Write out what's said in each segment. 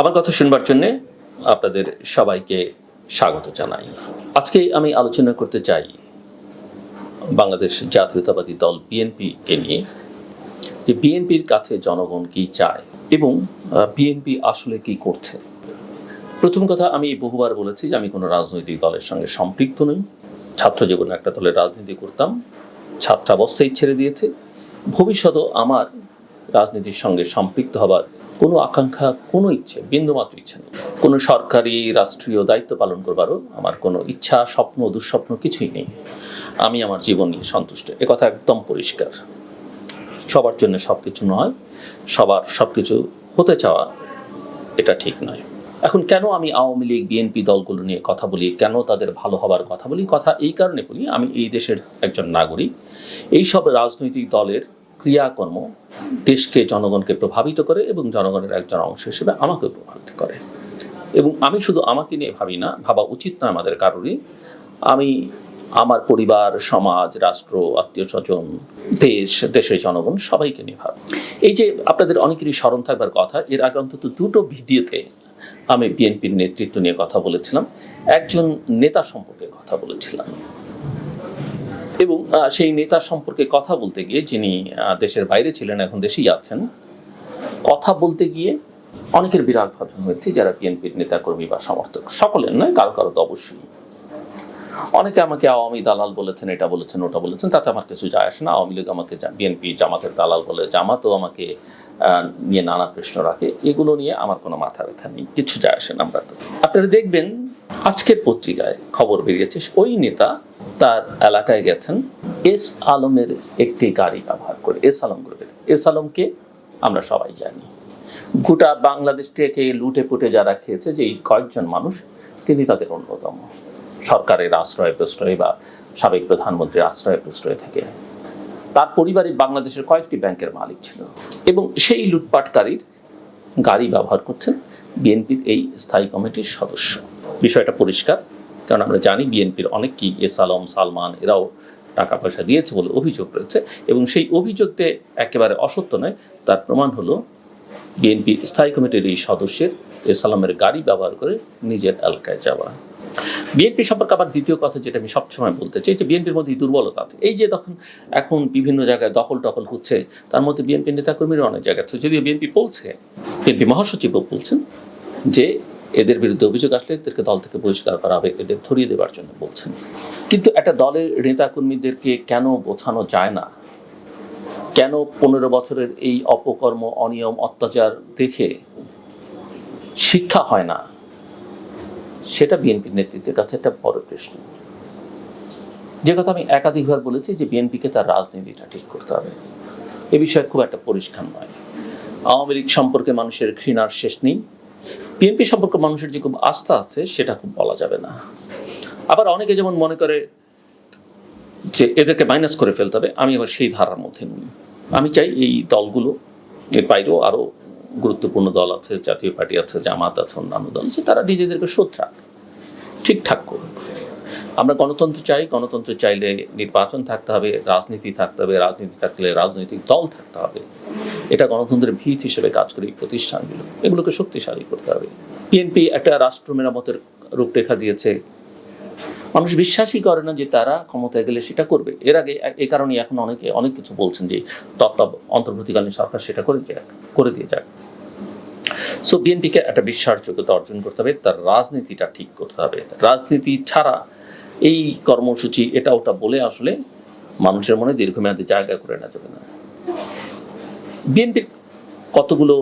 আমার কথা শুনবার জন্যে আপনাদের সবাইকে স্বাগত জানাই। আজকে আমি আলোচনা করতে চাই বাংলাদেশ জাতীয়তাবাদী দল বিএনপিকে নিয়ে। যে বিএনপির কাছে জনগণ কি চায় এবং বিএনপি আসলে কি করছে? প্রথম কথা আমি বহুবার বলেছি যে আমি কোনো রাজনৈতিক দলের সঙ্গে সম্পৃক্ত নই। ছাত্র জীবনে একটা দলের রাজনীতি করতাম। ছাত্রাবস্থায় ছেড়ে দিয়েছে। ভবিষ্যতেও আমার রাজনীতির সঙ্গে সম্পৃক্ত হবার কোনো আকাঙ্ক্ষা, কোনো ইচ্ছে, বিন্দুমাত্র ইচ্ছে নেই। কোনো সরকারি, রাষ্ট্রীয় দায়িত্ব পালন করবারও আমার কোনো ইচ্ছা, স্বপ্ন, দুঃস্বপ্ন কিছুই নেই। আমি আমার জীবন নিয়ে সন্তুষ্ট। কথা একদম পরিষ্কার। সবার জন্য সব কিছু নয়, সবার সব কিছু হতে চাওয়া এটা ঠিক নয়। এখন কেন আমি আওয়ামী লীগ, বিএনপি দলগুলো নিয়ে কথা বলি? কেন তাদের ভালো হবার কথা বলি? কথা এই কারণে বলি, আমি এই দেশের একজন নাগরিক। এই সব রাজনৈতিক দলের ক্রিয়াকর্ম দেশকে, জনগণকে প্রভাবিত করে এবং জনগণের একজন অংশ হিসেবে আমাকেও প্রভাবিত করে। এবং আমি শুধু আমাকে নিয়ে ভাবি না, ভাবা উচিত নয় আমাদের কারোরই। আমি আমার পরিবার, সমাজ, রাষ্ট্র, আত্মীয় স্বজন, দেশ, দেশের জনগণ সবাইকে নিয়ে ভাবি। এই যে আপনাদের অনেকেরই স্মরণ থাকবার কথা, এর আগে অন্তত দুটো ভিডিওতে আমি বিএনপির নেতৃত্ব নিয়ে কথা বলেছিলাম। একজন নেতা সম্পর্কে কথা বলেছিলাম। এবং সেই নেতা সম্পর্কে কথা বলতে গিয়ে যিনি দেশের বাইরে ছিলেন, এখন দেশেই আছেন, কথা বলতে গিয়ে অনেকের বিরাট ভাজন হয়েছে যারা বিএনপির নেতাকর্মী বা সমর্থক। সকলের নয়, কারও কারও তো অবশ্যই। অনেকে আমাকে আওয়ামী দালাল বলেছেন, এটা বলেছেন, ওটা বলেছেন, তাতে আমার কিছু যায় আসে না। আওয়ামী লীগ আমাকে বিএনপি জামাতের দালাল বলে, জামাতও আমাকে নিয়ে নানা প্রশ্ন রাখে। এগুলো নিয়ে আমার কোনো মাথা ব্যথা নেই, কিছু যায় আসে না আমরা তো। আপনারা দেখবেন আজকের পত্রিকায় খবর বেরিয়েছে, ওই নেতা তার এলাকায় গেছেন। এস আলমের একটি গাড়ি ব্যবহার করে, এস আলম গ্রুপের। এস আলমকে আমরা সবাই জানি। গোটা বাংলাদেশ থেকে লুটে পুটে যারা খেয়েছে, যে এই কয়েকজন মানুষ, তিনি তাদের অন্যতম। সরকারের আশ্রয় প্রশ্রয় বা সাবেক প্রধানমন্ত্রীর আশ্রয় প্রশ্রয় থেকে। তার পরিবারই বাংলাদেশের কয়েকটি ব্যাংকের মালিক ছিল। এবং সেই লুটপাটকারীর গাড়ি ব্যবহার করছেন বিএনপির এই স্থায়ী কমিটির সদস্য। বিষয়টা পরিষ্কার, কারণ আমরা জানি বিএনপির অনেক কি এস আলম, সালমান এরাও টাকা পয়সা দিয়েছে বলে অভিযোগ রয়েছে এবং সেই অভিযোগতে একেবারে অসত্য নয়, তার প্রমাণ হলো বিএনপি স্থায়ী কমিটির এই সদস্যের এস আলমের গাড়ি ব্যবহার করে নিজের এলাকায় যাওয়া। বিএনপি সম্পর্কে আবার দ্বিতীয় কথা যেটা আমি সবসময় বলতে চাই, যে বিএনপির মধ্যে দুর্বলতা আছে। এই যে তখন, এখন বিভিন্ন জায়গায় দখল টখল হচ্ছে, তার মধ্যে বিএনপি নেতাকর্মীরা অনেক জায়গায় আছে। যদিও বিএনপি বলছে, বিএনপি মহাসচিবও বলছেন যে এদের বিরুদ্ধে অভিযোগ আসলে এদেরকে দল থেকে বহিষ্কার করা হবে, এদের ধরিয়ে দেওয়ার জন্য বলছেন। কিন্তু একটা দলের নেতাকর্মীদেরকে কেন বোঝানো যায় না? কেন পনেরো বছরের এই অপকর্ম, অনিয়ম, অত্যাচার দেখে শিক্ষা হয় না? সেটা বিএনপির নেতৃত্বের কাছে একটা বড় প্রশ্ন। যে কথা আমি একাধিকবার বলেছি যে বিএনপিকে তার রাজনীতিটা ঠিক করতে হবে। এ বিষয়ে খুব একটা পরিষ্কার নয়। আওয়ামী লীগ সম্পর্কে মানুষের ঘৃণার শেষ নেই। বিএনপি সম্পর্কে মানুষের যে খুব আস্থা আছে, সেটা খুব বলা যাবে না। আবার অনেকে যেমন মনে করে যে এদেরকে মাইনাস করে ফেলতে হবে, আমি আবার সেই ধারার মধ্যে নই। আমি চাই এই দলগুলো, এর বাইরেও আরও গুরুত্বপূর্ণ দল আছে, জাতীয় পার্টি আছে, জামাত আছে, অন্যান্য দল আছে, তারা নিজেদেরকে শোধ রাখ ঠিকঠাক করুক। আমরা গণতন্ত্র চাই, গণতন্ত্র চাইলে নির্বাচন থাকতে হবে, রাজনীতি থাকতে হবে, রাজনীতি থাকলে রাজনৈতিক দল থাকতে হবে। এটা গণতন্ত্রের ভিত হিসেবে কাজ করে প্রতিষ্ঠানগুলো। এগুলোকে শক্তিশালী করতে হবে। বিএনপি একটা রাষ্ট্র মেরামতের রূপরেখা দিয়েছে। মানুষ বিশ্বাসই করে না যে তারা ক্ষমতায় গেলে সেটা করবে। এর আগে এ- কারণে এখন অনেকে অনেক কিছু বলছেন যে তত্ত্ব অন্তর্বর্তীকালীন সরকার সেটা করে যাক, করে দিয়ে যাক। সো বিএনপিকে একটা বিশ্বাসযোগ্যতা অর্জন করতে হবে, তার রাজনীতিটা ঠিক করতে হবে। রাজনীতি ছাড়া এই কর্মসূচি, এটা ওটা বলে আসলে মানুষের মনে দীর্ঘমেয়াদী জায়গা করে না যাবে না। বিএনপির কতগুলো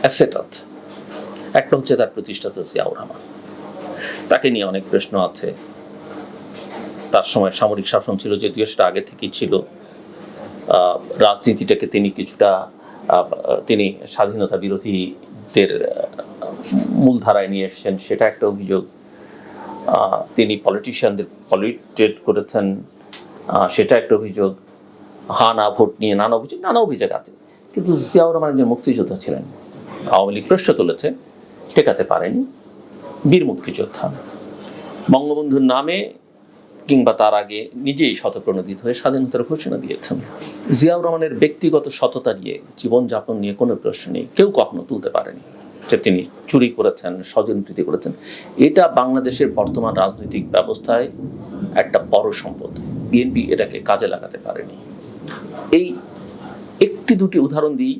অ্যাসেট আছে? একটা হচ্ছে তার প্রতিষ্ঠাতা জিয়াউর রহমান। তাকে নিয়ে অনেক প্রশ্ন আছে। তার সময় সামরিক শাসন ছিল যদিও সেটা আগে থেকেই ছিল। রাজনীতিটাকে তিনি কিছুটা তিনি স্বাধীনতা বিরোধীদের মূলধারায় নিয়ে এসেছেন, সেটা একটা অভিযোগ। তিনি পলিটিশিয়ানদের পলিটেট করেছেন। সেটা একটা অভিযোগ। হা না ভোট নিয়ে নানা অভিযোগ নানা অভিযোগ আছে। কিন্তু জিয়াউর রহমান একজন মুক্তিযোদ্ধা ছিলেন। আওয়ামী লীগ প্রশ্ন তুলেছে টেকাতে পারেনি। বীর মুক্তিযোদ্ধা। বঙ্গবন্ধুর নামে কিংবা তার আগে নিজেই শতপ্রণোদিত হয়ে স্বাধীনতার ঘোষণা দিয়েছেন। জিয়াউর রহমানের ব্যক্তিগত সততা নিয়ে, জীবনযাপন নিয়ে কোনো প্রশ্ন নেই। কেউ কখনো তুলতে পারেনি। তিনি চুরি করেছেন, স্বজনপ্রীতি করেছেন, এটা বাংলাদেশের বর্তমান রাজনৈতিক ব্যবস্থায় একটা বড় সম্পদ। বিএনপি এটাকে কাজে লাগাতে পারেনি। এই একটি দুটি উদাহরণ দিই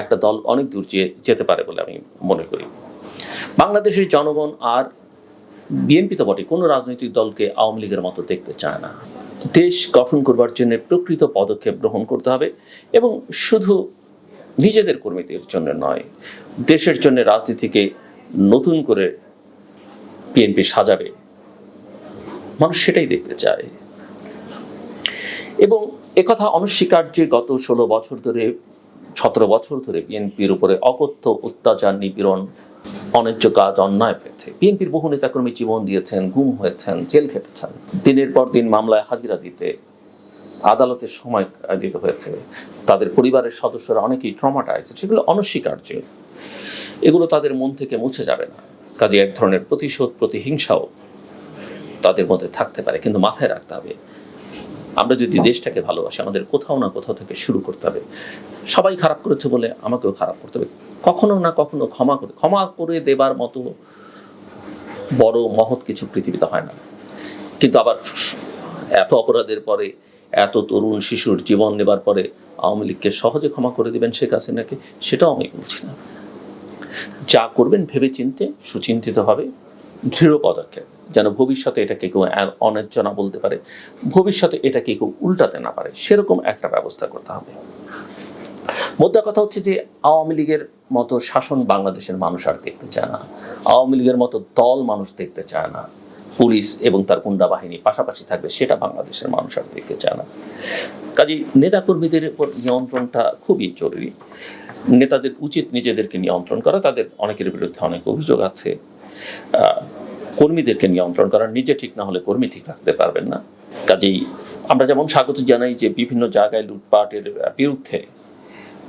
একটা দল অনেক দূর যেতে পারে বলে আমি মনে করি। বাংলাদেশের জনগণ আর বিএনপি তো বটে, কোনো রাজনৈতিক দলকে আওয়ামী লীগের মতো দেখতে চায় না। দেশ গঠন করবার জন্য প্রকৃত পদক্ষেপ গ্রহণ করতে হবে এবং শুধু নিজেদের কর্মীদের জন্য নয়, দেশের জন্য রাজনীতিকে নতুন করে বিএনপি সাজাবে। মানুষ সেটাই দেখতে চায়। এবং একথা অনস্বীকার যে গত ষোলো বছর ধরে, সতেরো বছর ধরে বিএনপির উপরে অকথ্য, অত্যাচার, নিপীড়ন, অন্যায্য কাজ, অন্যায় হয়েছে। বিএনপির বহু নেতাকর্মী জীবন দিয়েছেন, গুম হয়েছেন, জেল খেটেছেন। দিনের পর দিন মামলায় হাজিরা দিতে আদালতের সময় দিতে হয়েছে। তাদের পরিবারের সদস্যরা অনেকেই ট্রমাটাইজ সেগুলো অনস্বীকার্য। এগুলো তাদের মন থেকে মুছে যাবে না। কাজে এক ধরনের প্রতিশোধ, প্রতিহিংসাও তাদের মধ্যে থাকতে পারে, কিন্তু মাথায় রাখতে হবে, আমরা যদি দেশটাকে ভালোবাসি, আমাদের কোথাও না কোথাও থেকে শুরু করতে হবে। সবাই খারাপ করেছে বলে আমাকেও খারাপ করতে হবে। কখনো না কখনো ক্ষমা করে ক্ষমা করে দেবার মতো বড় মহৎ কিছু পৃথিবীতে হয় না। কিন্তু আবার এত অপরাধের পরে এত তরুণ শিশুর জীবন নেবার পরে আওয়ামী লীগকে সহজে ক্ষমা করে দিবেন শেখ হাসিনাকে, সেটাও আমি বলছি না। যা করবেন ভেবে চিনতে সুচিন্তিত হবে দৃঢ় পদক্ষেপ, যেন ভবিষ্যতে এটাকে কেউ অন্যায্য না বলতে পারে, ভবিষ্যতে এটাকে কেউ উল্টাতে না পারে, সেরকম একটা ব্যবস্থা করতে হবে। মোদ্দা কথা হচ্ছে যে, আওয়ামী লীগের মতো শাসন বাংলাদেশের মানুষ আর দেখতে চায় না। আওয়ামী লীগের মতো দল মানুষ দেখতে চায় না। পুলিশ এবং তার গুন্ডা বাহিনী পাশাপাশি থাকবে, সেটা বাংলাদেশের মানুষ আর দেখতে চায় কাজেই নেতাকর্মীদের উপর নিয়ন্ত্রণটা খুবই জরুরি। নেতাদের উচিত নিজেদেরকে নিয়ন্ত্রণ করা, তাদের অনেকের বিরুদ্ধে অনেক অভিযোগ আছে। কর্মীদেরকে নিয়ন্ত্রণ করা, নিজে ঠিক না হলে কর্মী ঠিক রাখতে পারবেন না। কাজেই আমরা যেমন স্বাগত জানাই যে বিভিন্ন জায়গায় লুটপাটের বিরুদ্ধে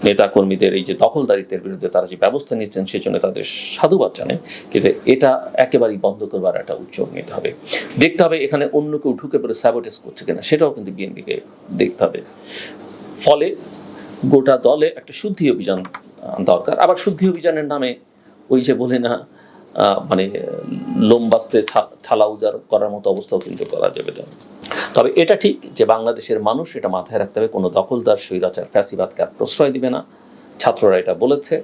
নেতা কর্মীদের এই যে দখলদারিত্বের বিরুদ্ধে তারা যে ব্যবস্থা নিচ্ছেন সেজন্য তাদের সাধুবাদ জানাই। কিন্তু এটা একেবারেই বন্ধ করবার একটা উদ্যোগ নিতে হবে। দেখতে হবে এখানে অন্য কেউ ঢুকে পড়ে স্যাবোটেজ করছে কিনা, সেটাও কিন্তু বিএনপিকে দেখতে হবে। ফলে গোটা দলে একটা শুদ্ধি অভিযান দরকার। আবার শুদ্ধি অভিযানের নামে ওই যে বলে না মানে লোম বাস্তে ছা- ছালা করার মতো অবস্থাও কিন্তু করা যাবে না। তবে এটা ঠিক যে বাংলাদেশের মানুষ এটা মাথায় রাখতে হবে, কোনো দখলদার, স্বৈরাচার, ফ্যাসিবাদকে আর প্রশ্রয় দিবে না। ছাত্ররা এটা বলেছে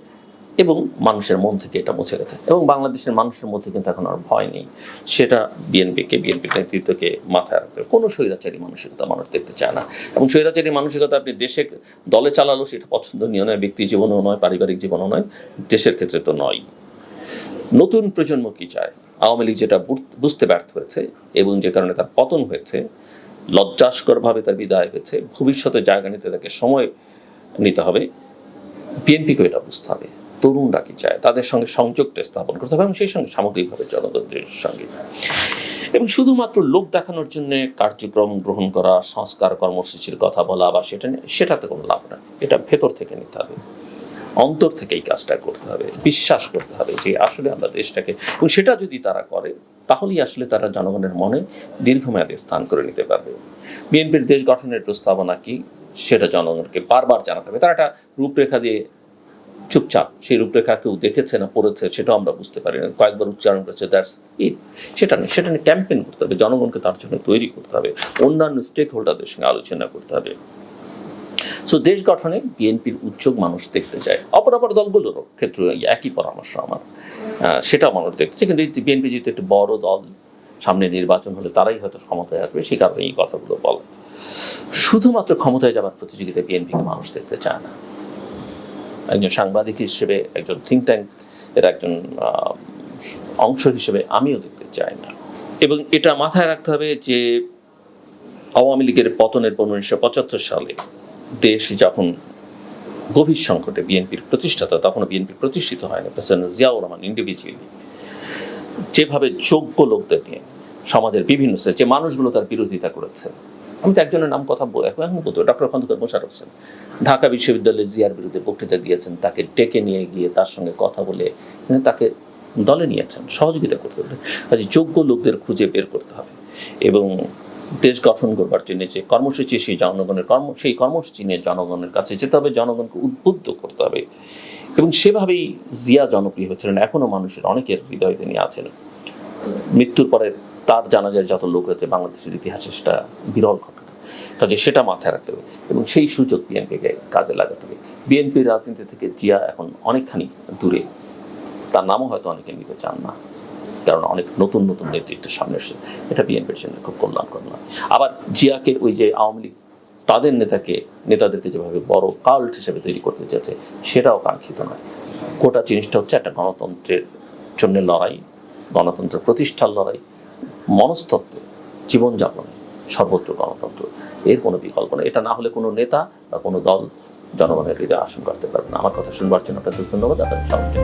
এবং মানুষের মন থেকে এটা মুছে গেছে এবং বাংলাদেশের মানুষের মধ্যে কিন্তু এখন আর ভয় নেই। সেটা বিএনপিকে বিএনপি নেতৃত্বকে মাথায় রাখবে কোনো স্বৈরাচারী মানসিকতা মানুষ দেখতে চায় না। এবং স্বৈরাচারী মানসিকতা আপনি দেশে দলে চালালো, সেটা পছন্দনীয় নয়, ব্যক্তি জীবনেও নয়, পারিবারিক জীবনও নয়, দেশের ক্ষেত্রে তো নয় নতুন প্রজন্ম কি চায়? আওয়ামী লীগ যেটা বুঝতে ব্যর্থ হয়েছে এবং যে কারণে তার পতন হয়েছে লজ্জাস্করভাবে তার বিদায় হয়েছে। ভবিষ্যতে জায়গা নিতে তাকে সময় নিতে হবে। বিএনপিকেও এটা বুঝতে হবে। তরুণরা কি চায়? তাদের সঙ্গে সংযোগটা স্থাপন করতে হবে এবং সেই সঙ্গে সামগ্রিকভাবে জনগণের সঙ্গে। এবং শুধুমাত্র লোক দেখানোর জন্য কার্যক্রম গ্রহণ করা, সংস্কার কর্মসূচির কথা বলা বা সেটা সেটাতে কোনো লাভ না এটা ভেতর থেকে নিতে হবে। অন্তর থেকে এই কাজটা করতে হবে। বিশ্বাস করতে হবে যে আসলে আমরা দেশটাকে, এবং সেটা যদি তারা করে তাহলেই আসলে তারা জনগণের মনে দীর্ঘমেয়াদে স্থান করে নিতে পারবে। বিএনপির দেশ গঠনের প্রস্তাবনা কি, সেটা জনগণকে বারবার জানাতে হবে। তারা একটা রূপরেখা দিয়ে চুপচাপ সেই রূপরেখা কেউ দেখেছে না, পড়েছে, সেটাও আমরা বুঝতে পারি না। কয়েকবার উচ্চারণ করেছে, দ্যাটস ইট। সেটা নেই সেটা নিয়ে ক্যাম্পেইন করতে হবে। জনগণকে তার জন্য তৈরি করতে হবে। অন্যান্য স্টেক হোল্ডারদের সঙ্গে আলোচনা করতে হবে। সো দেশ গঠনে বিএনপির উদ্যোগ মানুষ দেখতে চায়। অপর অপর দলগুলোরও ক্ষেত্রে একই পরামর্শ আমার। সেটাও মানুষ দেখছে কিন্তু বিএনপি যেহেতু একটি বড় দল, সামনে নির্বাচন হলে তারাই হয়তো ক্ষমতায় আসবে সেই কারণে এই কথাগুলো বলে। শুধুমাত্র ক্ষমতায় যাবার প্রতিযোগিতায় বিএনপিকে মানুষ দেখতে চায় না। একজন সাংবাদিক হিসেবে, একজন থিঙ্ক ট্যাঙ্ক এর একজন অংশ হিসেবে আমিও দেখতে চাই না। এবং এটা মাথায় রাখতে হবে যে আওয়ামী লীগের পতনের পর উনিশশো পঁচাত্তর সালে দেশ যখন গভীর সংকটে বিএনপির প্রতিষ্ঠাতা তখনও বিএনপি প্রতিষ্ঠিত হয়নি প্রেসিডেন্ট জিয়াউর রহমান ইন্ডিভিজুয়ালি যেভাবে যোগ্য লোকদের নিয়ে সমাজের বিভিন্ন যে মানুষগুলো তার বিরোধিতা করেছে। আমি তো একজনের নাম কথা বল এখন এখন বলতে ডক্টর খন্দকার মোশারফ হোসেন। ঢাকা বিশ্ববিদ্যালয়ে জিয়ার বিরুদ্ধে বক্তৃতা দিয়েছেন, তাকে ডেকে নিয়ে গিয়ে তার সঙ্গে কথা বলে তাকে দলে নিয়েছেন, সহযোগিতা করতে হবে কাজে যোগ্য লোকদের খুঁজে বের করতে হবে। এবং দেশ গঠন করবার জন্য যে কর্মসূচি, সেই জনগণের কর্ম, সেই কর্মসূচি নিয়ে জনগণের কাছে যেতে হবে, জনগণকে উদ্বুদ্ধ করতে হবে। এবং সেভাবেই জিয়া জনপ্রিয় হচ্ছিলেন, এখনও মানুষের অনেকের হৃদয় তিনি আছেন। মৃত্যুর পরে তার জানা যায় যত লোক রয়েছে, বাংলাদেশের ইতিহাসে সেটা বিরল ঘটনা। কাজে সেটা মাথায় রাখতে হবে এবং সেই সুযোগ বিএনপিকে কাজে লাগাতে হবে। বিএনপির রাজনীতি থেকে জিয়া এখন অনেকখানি দূরে। তার নামও হয়তো অনেকে নিতে চান না। কারণ অনেক নতুন নতুন নেতৃত্ব সামনে এসেছে। এটা বিএনপির জন্য খুব কল্যাণকর নয়। আবার জিয়াকে ওই যে আওয়ামী লীগ, তাদের নেতাকে, নেতাদেরকে যেভাবে বড় কাল্ট হিসেবে তৈরি করতে চেয়েছে, সেটাও কাঙ্ক্ষিত নয়। গোটা জিনিসটা হচ্ছে একটা গণতন্ত্রের জন্য লড়াই, গণতন্ত্র প্রতিষ্ঠার লড়াই, মনস্তত্ত্ব, জীবনযাপনে, সর্বত্র গণতন্ত্র। এর কোনো বিকল্প নেই। এটা না হলে কোনো নেতা বা কোনো দল জনগণের হৃদয় আসন করতে পারবে না। আমার কথা শুনবার জন্য আপনাদের ধন্যবাদ। আপনাদের সবাইকে